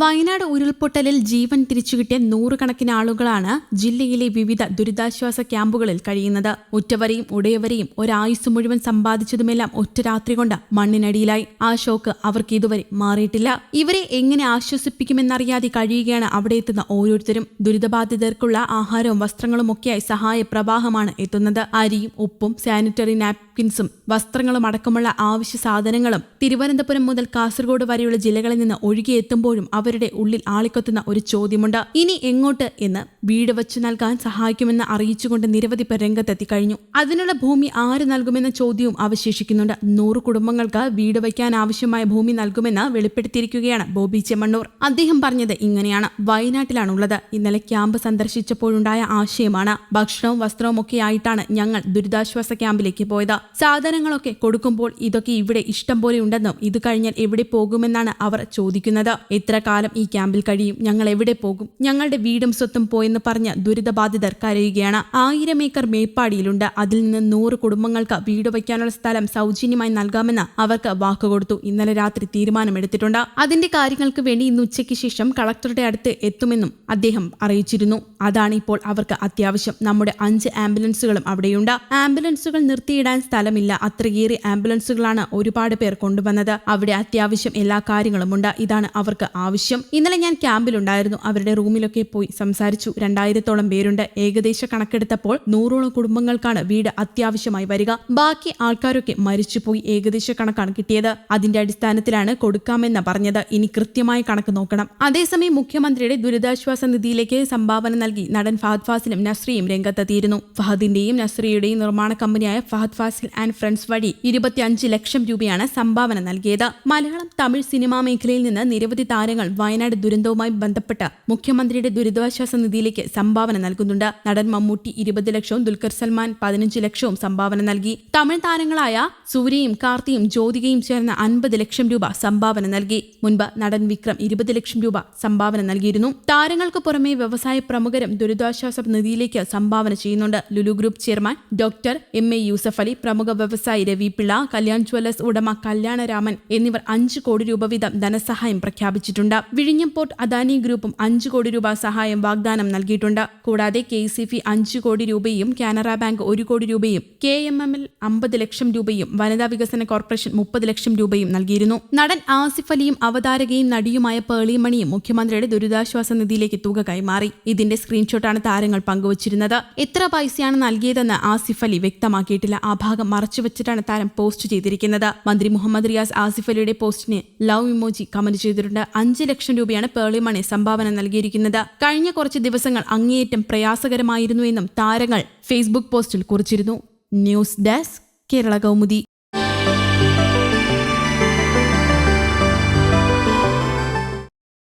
വയനാട് ഉരുൾപൊട്ടലിൽ ജീവൻ തിരിച്ചുകിട്ടിയ നൂറുകണക്കിന് ആളുകളാണ് ജില്ലയിലെ വിവിധ ദുരിതാശ്വാസ ക്യാമ്പുകളിൽ കഴിയുന്നത്. ഉറ്റവരെയും ഉടയവരെയും ഒരായുസ് മുഴുവൻ സമ്പാദിച്ചതുമെല്ലാം ഒറ്റ രാത്രി കൊണ്ട് മണ്ണിനടിയിലായി. ആ ഷോക്ക് അവർക്ക് ഇതുവരെ മാറിയിട്ടില്ല. ഇവരെ എങ്ങനെ ആശ്വസിപ്പിക്കുമെന്നറിയാതെ കഴിയുകയാണ് അവിടെ എത്തുന്ന ഓരോരുത്തരും. ദുരിതബാധിതർക്കുള്ള ആഹാരവും വസ്ത്രങ്ങളും ഒക്കെയായി സഹായ പ്രവാഹമാണ് എത്തുന്നത്. അരിയും ഉപ്പും സാനിറ്ററി നാപ്കിൻസും വസ്ത്രങ്ങളും അടക്കമുള്ള ആവശ്യ സാധനങ്ങളും തിരുവനന്തപുരം മുതൽ കാസർഗോഡ് വരെയുള്ള ജില്ലകളിൽ നിന്ന് ഒഴുകിയെത്തുമ്പോഴും അവരുടെ ഉള്ളിൽ ആളിക്കൊത്തുന്ന ഒരു ചോദ്യമുണ്ട്. ഇനി എങ്ങോട്ട് എന്ന് വീട് വച്ചു നൽകാൻ സഹായിക്കുമെന്ന് അറിയിച്ചുകൊണ്ട് നിരവധി പേർ രംഗത്തെത്തി കഴിഞ്ഞു. അതിനുള്ള ഭൂമി ആര് നൽകുമെന്ന ചോദ്യവും അവശേഷിക്കുന്നുണ്ട്. നൂറ് കുടുംബങ്ങൾക്ക് വീട് വയ്ക്കാൻ ആവശ്യമായ ഭൂമി നൽകുമെന്ന് വെളിപ്പെടുത്തിയിരിക്കുകയാണ് ബോബി ചെമ്മണ്ണൂർ അദ്ദേഹം പറഞ്ഞത് ഇങ്ങനെയാണ്. വയനാട്ടിലാണുള്ളത്. ഇന്നലെ ക്യാമ്പ് സന്ദർശിച്ചപ്പോഴുണ്ടായ ആശയമാണ്. ഭക്ഷണവും വസ്ത്രവും ഒക്കെ ആയിട്ടാണ് ഞങ്ങൾ ദുരിതാശ്വാസ ക്യാമ്പിലേക്ക് പോയത്. സാധനങ്ങളൊക്കെ കൊടുക്കുമ്പോൾ ഇതൊക്കെ ഇവിടെ ഇഷ്ടം പോലെ ഉണ്ടെന്നും ഇത് കഴിഞ്ഞാൽ എവിടെ പോകുമെന്നാണ് അവർ ചോദിക്കുന്നത്. എത്ര കാലം ഈ ക്യാമ്പിൽ കഴിയും. ഞങ്ങൾ എവിടെ പോകും? ഞങ്ങളുടെ വീടും സ്വത്തും പോയെന്ന് പറഞ്ഞ ദുരിതബാധിതർ കരയുകയാണ്. ആയിരം ഏക്കർ മേപ്പാടിയിലുണ്ട് അതിൽ നിന്ന് നൂറ് കുടുംബങ്ങൾക്ക് വീട് വയ്ക്കാനുള്ള സ്ഥലം സൗജന്യമായി നൽകാമെന്ന് അവർക്ക് വാക്കുകൊടുത്തു ഇന്നലെ രാത്രി തീരുമാനമെടുത്തിട്ടുണ്ട്. അതിന്റെ കാര്യങ്ങൾക്ക് വേണ്ടി ഇന്ന് ഉച്ചയ്ക്ക് ശേഷം കളക്ടറുടെ അടുത്ത് എത്തുമെന്നും അദ്ദേഹം അറിയിച്ചിരുന്നു. അതാണ് ഇപ്പോൾ അവർക്ക് അത്യാവശ്യം. നമ്മുടെ അഞ്ച് ആംബുലൻസുകളും അവിടെയുണ്ട്. ആംബുലൻസുകൾ നിർത്തിയിടാൻ സ്ഥലമില്ല. അത്രയേറെ ആംബുലൻസുകളാണ് ഒരുപാട് പേർ കൊണ്ടുവന്നത്. അവിടെ അത്യാവശ്യം എല്ലാ കാര്യങ്ങളുമുണ്ട്. ഇതാണ് അവർക്ക് ആവശ്യം. ഇന്നലെ ഞാൻ ക്യാമ്പിലുണ്ടായിരുന്നു. അവരുടെ റൂമിലൊക്കെ പോയി സംസാരിച്ചു. രണ്ടായിരത്തോളം പേരുണ്ട്. ഏകദേശ കണക്കെടുത്തപ്പോൾ നൂറോളം കുടുംബങ്ങൾക്കാണ് വീട് അത്യാവശ്യമായി വരിക. ബാക്കി ആൾക്കാരൊക്കെ മരിച്ചുപോയി ഏകദേശ കണക്കാണ് കിട്ടിയത്. അതിന്റെ അടിസ്ഥാനത്തിലാണ് കൊടുക്കാമെന്ന് പറഞ്ഞത്. ഇനി കൃത്യമായ കണക്ക് നോക്കണം. അതേസമയം മുഖ്യമന്ത്രിയുടെ ദുരിതാശ്വാസ നിധിയിലേക്ക് സംഭാവന നൽകി നടൻ ഫഹദ് ഫാസിലും നസ്രിയും രംഗത്തെത്തിയിരുന്നു. ഫഹദിന്റെയും നസ്രിയുടെയും നിർമ്മാണ കമ്പനിയായ ഫഹദ് ഫാസിൽ ആൻഡ് ഫ്രണ്ട്സ് വഴി ഇരുപത്തിയഞ്ച് ലക്ഷം രൂപയാണ് സംഭാവന നൽകിയത്. മലയാളം തമിഴ് സിനിമാ മേഖലയിൽ നിന്ന് നിരവധി താരങ്ങൾ വയനാട് ദുരന്തവുമായി ബന്ധപ്പെട്ട് മുഖ്യമന്ത്രിയുടെ ദുരിതാശ്വാസ നിധിയിലേക്ക് സംഭാവന നൽകുന്നുണ്ട്. നടൻ മമ്മൂട്ടി ഇരുപത് ലക്ഷവും ദുൽഖർ സൽമാൻ പതിനഞ്ച് ലക്ഷവും സംഭാവന നൽകി. തമിഴ് താരങ്ങളായ സൂര്യയും കാർത്തിയും ജ്യോതികയും ചേർന്ന് അൻപത് ലക്ഷം രൂപ സംഭാവന നൽകി. മുൻപ് നടൻ വിക്രം ഇരുപത് ലക്ഷം രൂപ സംഭാവന നൽകിയിരുന്നു. താരങ്ങൾക്ക് പുറമെ വ്യവസായ പ്രമുഖരും ദുരിതാശ്വാസ നിധിയിലേക്ക് സംഭാവന ചെയ്യുന്നുണ്ട്. Lulu group chairman doctor M A Yusuff Ali പ്രമുഖ വ്യവസായി രവി പിള്ള കല്യാൺ ജ്വല്ലേഴ്സ് ഉടമ കല്യാണരാമൻ എന്നിവർ അഞ്ച് കോടി രൂപ വീതം ധനസഹായം പ്രഖ്യാപിച്ചിട്ടുണ്ട്. വിഴിഞ്ഞം പോർട്ട് അദാനി ഗ്രൂപ്പും അഞ്ച് കോടി രൂപ സഹായം വാഗ്ദാനം നൽകിയിട്ടുണ്ട്. കൂടാതെ കെ സി ഫി അഞ്ച് കോടി രൂപയും കാനറ ബാങ്ക് ഒരു കോടി രൂപയും കെ എം എം എൽ അമ്പത് ലക്ഷം രൂപയും വനിതാ വികസന കോർപ്പറേഷൻ മുപ്പത് ലക്ഷം രൂപയും നൽകിയിരുന്നു. നടൻ ആസിഫ് അലിയും അവതാരകയും നടിയുമായ പേളിമണിയും മുഖ്യമന്ത്രിയുടെ ദുരിതാശ്വാസ നിധിയിലേക്ക് തുക കൈമാറി. ഇതിന്റെ സ്ക്രീൻഷോട്ടാണ് താരങ്ങൾ പങ്കുവച്ചിരുന്നത്. എത്ര പൈസയാണ് നൽകിയതെന്ന് ആസിഫ് അലി വ്യക്തമാക്കിയിട്ടില്ല. ആ ഭാഗം മറച്ചുവെച്ചിട്ടാണ് താരം പോസ്റ്റ് ചെയ്തിരിക്കുന്നത്. മന്ത്രി മുഹമ്മദ് റിയാസ് ആസിഫ് അലിയുടെ പോസ്റ്റിന് ലവ് ഇമോജി കമന്റ് ചെയ്തിട്ടുണ്ട്. അഞ്ച് ലക്ഷം രൂപയാണ് പേളി മണി സംഭാവന നൽകിയിരിക്കുന്നത്. കഴിഞ്ഞ കുറച്ച് ദിവസങ്ങൾ അങ്ങേയറ്റം പ്രയാസകരമായിരുന്നു എന്നും താരങ്ങൾ ഫേസ്ബുക്ക് പോസ്റ്റിൽ കുറിച്ചിരുന്നു. News desk Kerala Kaumudi.